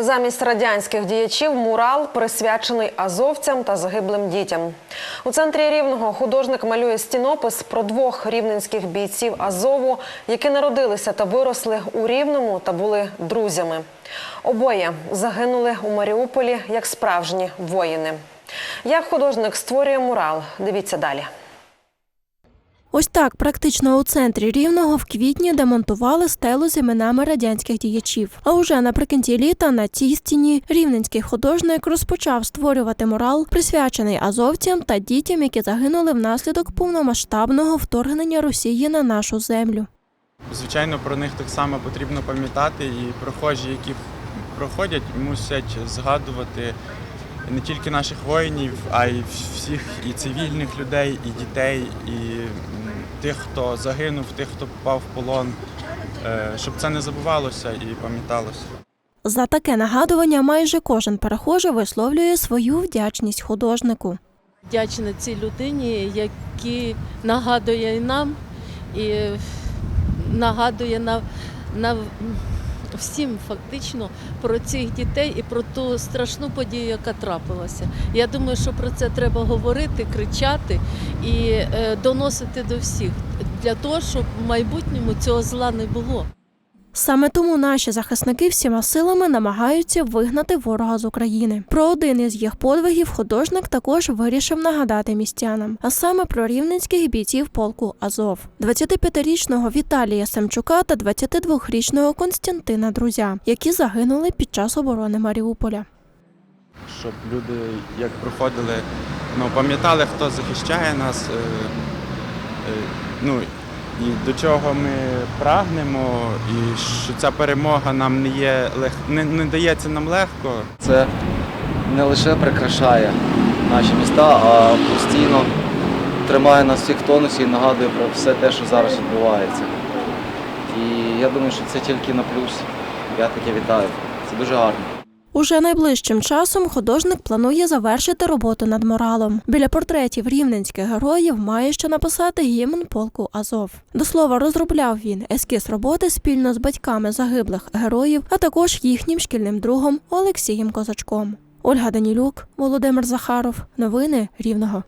Замість радянських діячів мурал присвячений азовцям та загиблим дітям. У центрі рівного художник малює стінопис про двох рівненських бійців Азову, які народилися та виросли у Рівному та були друзями. Обоє загинули у Маріуполі як справжні воїни. Як художник створює мурал? Дивіться далі. Ось так практично у центрі рівного в квітні демонтували стелу з іменами радянських діячів. А уже наприкінці літа на цій стіні рівненський художник розпочав створювати мурал, присвячений азовцям та дітям, які загинули внаслідок повномасштабного вторгнення Росії на нашу землю. Звичайно, про них так само потрібно пам'ятати, і прохожі, які проходять, мусять згадувати не тільки наших воїнів, а й всіх і цивільних людей, і дітей, і тих, хто загинув, тих, хто попав в полон, е, щоб це не забувалося і пам'яталося. За таке нагадування майже кожен перехожий висловлює свою вдячність художнику. вдячна цій людині, які нагадує нам і нагадує на, на всім фактично про цих дітей і про ту страшну подію, яка трапилася. Я думаю, що про це треба говорити, кричати і е, доносити до всіх для того, щоб в майбутньому цього зла не було. Саме тому наші захисники всіма силами намагаються вигнати ворога з України. Про один із їх подвигів художник також вирішив нагадати містянам, а саме про рівненських бійців полку Азов, 25-річного Віталія Семчука та 22-річного Константина Друзя, які загинули під час оборони Маріуполя. Щоб люди, як проходили, ну, пам'ятали, хто захищає нас, е, е, ну, і до чого ми прагнемо, і що ця перемога нам не є лег... не, не дається нам легко. Це не лише прикрашає наші міста, а постійно тримає нас всіх в тонусі і нагадує про все те, що зараз відбувається. І я думаю, що це тільки на плюс. Я таке вітаю. Це дуже гарно. Уже найближчим часом художник планує завершити роботу над моралом. Біля портретів рівненських героїв має ще написати гімн полку Азов. До слова, розробляв він ескіз роботи спільно з батьками загиблих героїв, а також їхнім шкільним другом Олексієм Козачком. Ольга Данілюк, Володимир Захаров. Новини Рівного.